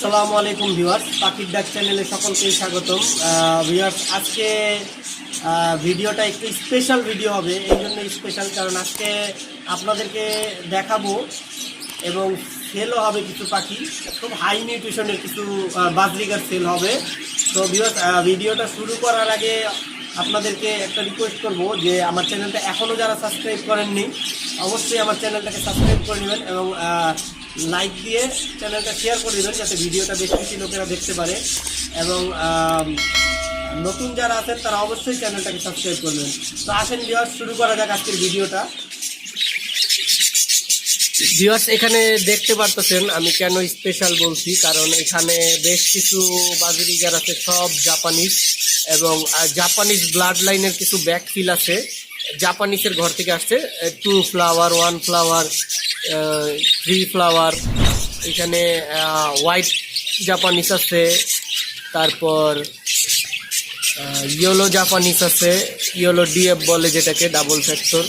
আসসালামু আলাইকুম ভিউয়ার্স পাখির ডাক চ্যানেলে সকলকে স্বাগতম। ভিউয়ার্স, আজকে ভিডিওটা একটু স্পেশাল ভিডিও হবে, এই জন্য স্পেশাল কারণ আজকে আপনাদেরকে দেখাবো এবং সেলও হবে কিছু পাখি। খুব হাই নিউট্রিশনের কিছু বাজরিকার সেল হবে। তো ভিউয়ার্স ভিডিওটা শুরু করার আগে আপনাদেরকে একটা রিকোয়েস্ট করব যে আমার চ্যানেলটা এখনও যারা সাবস্ক্রাইব করেননি, অবশ্যই আমার চ্যানেলটাকে সাবস্ক্রাইব করে নেবেন এবং লাইক দিয়ে চ্যানেলটা শেয়ার করে দেবেন যাতে ভিডিওটা বেশি বেশি লোকেরা দেখতে পারে। এবং নতুন যারা আছেন, তারা অবশ্যই চ্যানেলটাকে সাবস্ক্রাইব করবেন তো আসেন ভিউয়ার্স শুরু করা যাক আজকের ভিডিওটা। ভিউয়ার্স এখানে দেখতে পারতেছেন, আমি কেন স্পেশাল বলছি, কারণ এখানে বেশ কিছু বাজরিগার আছে, সব জাপানিজ এবং জাপানিজ ব্লাড লাইনের কিছু ব্যাক ফিল আছে। জাপানিজের ঘর থেকে আসছে two flower one flower three flower এখানে হোয়াইট জাপানিস আছে, তারপর ইয়েলো জাপানিস আছে ইয়েলো ডিএফ বলে যেটাকে ডাবল ফ্যাক্টর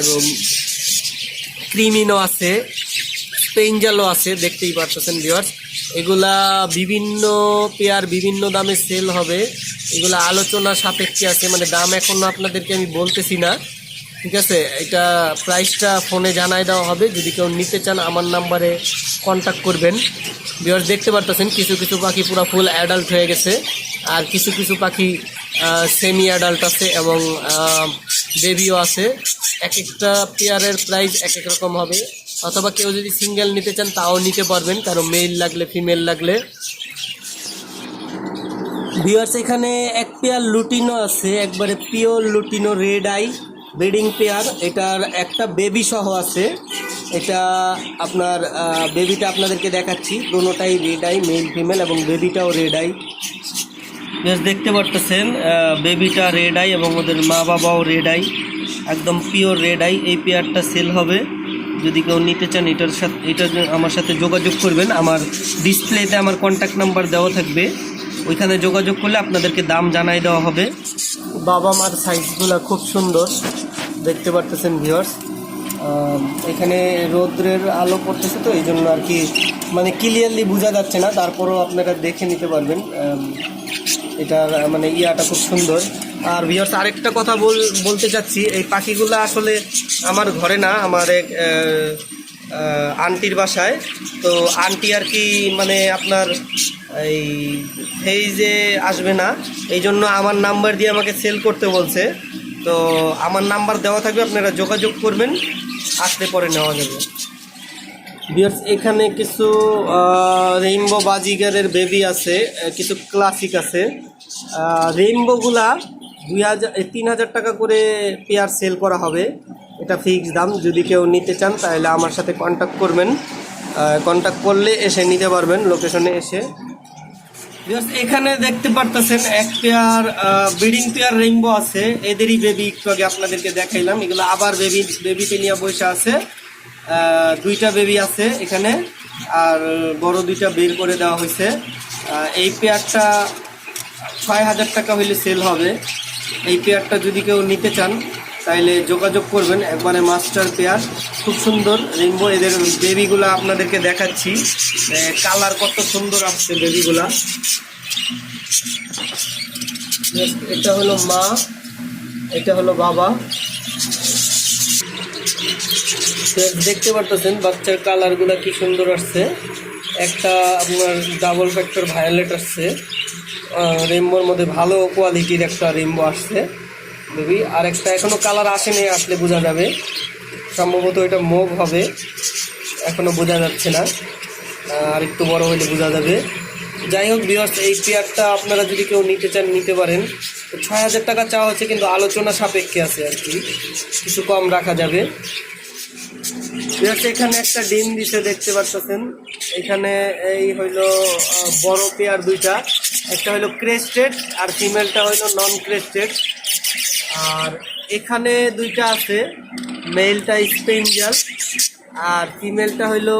এবং ক্রিমিনো আছে পেঞ্জালও আছে, দেখতেই পারতেছেন ভিওয়ার্স এগুলা বিভিন্ন পেয়ার বিভিন্ন দামে সেল হবে। এগুলা আলোচনা সাপেক্ষে আছে মানে দাম এখনও আপনাদেরকে আমি বলতেছি না। ঠিক আছে, এটা প্রাইসটা ফোনে জানাই দেওয়া হবে। যদি কেউ নিতে চান, আমার নাম্বারে কন্ট্যাক্ট করবেন। ভিওয়ার্স দেখতে পারতেছেন, কিছু কিছু পাখি পুরো ফুল অ্যাডাল্ট হয়ে গেছে। আর কিছু কিছু পাখি সেমি অ্যাডাল্ট আছে এবং বেবিও আছে। এক একটা পেয়ারের প্রাইস এক এক রকম হবে। অথবা কেউ যদি সিঙ্গেল নিতে চান, তাও নিতে পারবেন, কারণ মেল লাগলে ফিমেল লাগলে। ভিউয়ার্স এখানে এক পেয়ার লুটিনো আছে, একবারে pure lutino red eye breeding pair, এটার একটা বেবি সহ আছে। এটা আপনার বেবিটা আপনাদেরকে দেখাচ্ছি। দুটোটাই রেড আই মেল ফিমেল এবং বেবিটাও রেড আই বেশ দেখতে পারতেছেন বেবিটা রেড আই এবং ওদের মা বাবাও রেড আই একদম পিওর রেড আই এই পেয়ারটা সেল হবে। যদি কেউ নিতে চান, এটার সাথে, এটা আমার সাথে যোগাযোগ করবেন। আমার ডিসপ্লেতে আমার কন্ট্যাক্ট নাম্বার দেওয়া থাকবে। ওইখানে যোগাযোগ করলে আপনাদেরকে দাম জানাই দেওয়া হবে। বাবা মার সাইজগুলো খুব সুন্দর। দেখতে পারতেছেন ভিউয়ার্স এখানে রৌদ্রের আলো পড়তেছে তো এই জন্য আর কি মানে ক্লিয়ারলি বোঝা যাচ্ছে না, তারপরেও আপনারা দেখে নিতে পারবেন। এটার মানে ইয়াটা খুব সুন্দর। আর ভিউয়ার্স আরেকটা কথা বল, বলতে চাচ্ছি, এই পাখিগুলো আসলে আমার ঘরে না, আমার এক আন্টির বাসায়। তো আন্টি আর কি মানে আপনার এই ফেইজে আসবে না। এই জন্য আমার নাম্বার দিয়ে আমাকে সেল করতে বলছে। তো আমার নাম্বার দেওয়া থাকবে, আপনারা যোগাযোগ করবেন, আসলে পরে নেওয়া যাবে। বিয়ার্স এখানে কিছু রেইনবো বাজিগারের বেবি আছে কিছু ক্লাসিক আছে। রেইনবোগুলা দুই হাজার তিন হাজার টাকা করে পেয়ার সেল করা হবে। এটা ফিক্স দাম, যদি কেউ নিতে চান, তাহলে আমার সাথে কন্ট্যাক্ট করবেন। কন্ট্যাক্ট করলে এসে নিতে পারবেন লোকেশনে এসে। এখানে দেখতে পারতেছেন এক পেয়ার ব্রিডিং পেয়ার রেইনবো আছে। এদেরই বেবি একটু আগে আপনাদেরকে দেখাইলাম। এগুলো আবার বেবি বেবিতে নিয়ে বসে আছে। দুইটা বেবি আছে এখানে। আর বড় দুইটা বের করে দেওয়া হয়েছে। এই পেয়ারটা ছয় হাজার টাকা হইলে সেল হবে। এই পেয়ারটা যদি কেউ নিতে চান তাইলে যোগাযোগ করবেন একবারে মাস্টার পেয়ার। খুব সুন্দর রেইনবো, এদের বেবিগুলা আপনাদেরকে দেখাচ্ছি। কালার কত সুন্দর আসছে বেবিগুলা। এটা হলো মা, এটা হলো বাবা। দেখতে পারতেছেন বাচ্চার কালারগুলো কি সুন্দর আসছে। একটা আপনার ডাবল ফ্যাক্টর ভায়োলেট আসছে। রেমবোর মধ্যে ভালো কোয়ালিটির একটা রেমবো আসছে। বেবি আর একটা এখনও কালার আসেনি, আসলে বোঝা যাবে। সম্ভবত এটা মোভ হবে। এখনও বোঝা যাচ্ছে না। আর একটু বড় হলে বোঝা যাবে। যাই হোক বিয়ার্স এই পেয়ারটা আপনারা যদি কেউ নিতে চান, নিতে পারেন। তো ছয় হাজার টাকা চাওয়া হচ্ছে, কিন্তু আলোচনা সাপেক্ষে আছে আর কি। কিছু কম রাখা যাবে। এখানে একটা ডিম দিছে, দেখতে পাচ্ছেন এখানে এই হইল বড় পেয়ার দুইটা। একটা হইল ক্রেস্টেড আর ফিমেলটা হইল নন ক্রেস্টেড আর এখানে দুইটা আছে। মেলটা স্পেঞ্জাল আর ফিমেলটা হইল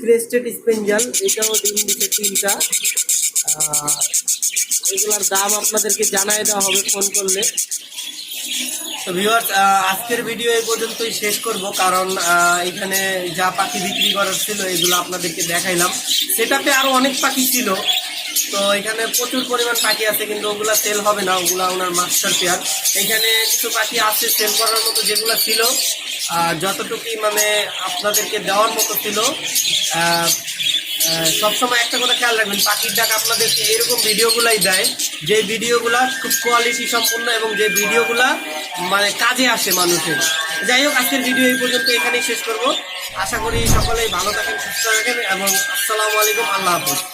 ক্রেস্টেড স্পেঞ্জাল এটাও ডিম দিচ্ছে তিনটা। এগুলার দাম আপনাদেরকে জানাই দেওয়া হবে ফোন করলে। তো ভিউয়ার্স আজকের ভিডিও এই পর্যন্তই শেষ করব, কারণ এখানে যা পাখি বিক্রি করার ছিল, এগুলো আপনাদেরকে দেখাইলাম। সেটাতে আরও অনেক পাখি ছিল। তো এখানে প্রচুর পরিমাণ পাখি আছে কিন্তু ওগুলা সেল হবে না ওগুলা ওনার মাস্টার পেয়ার এখানে কিছু পাখি আছে সেল করার মতো যেগুলো ছিল আহ, যতটুকুই মানে আপনাদেরকে দেওয়ার মতো ছিল সবসময় একটা কথা খেয়াল রাখবেন পাখির ডাক আপনাদেরকে এরকম ভিডিওগুলাই দেয় যে ভিডিওগুলা খুব কোয়ালিটি সম্পূর্ণ এবং যে ভিডিওগুলা মানে কাজে আসে মানুষের। যাই হোক আজকের ভিডিও এই পর্যন্ত এখানেই শেষ করব। আশা করি সকলেই ভালো থাকেন সুস্থ থাকেন এবং আসসালামু আলাইকুম আল্লাহ হাফিজ।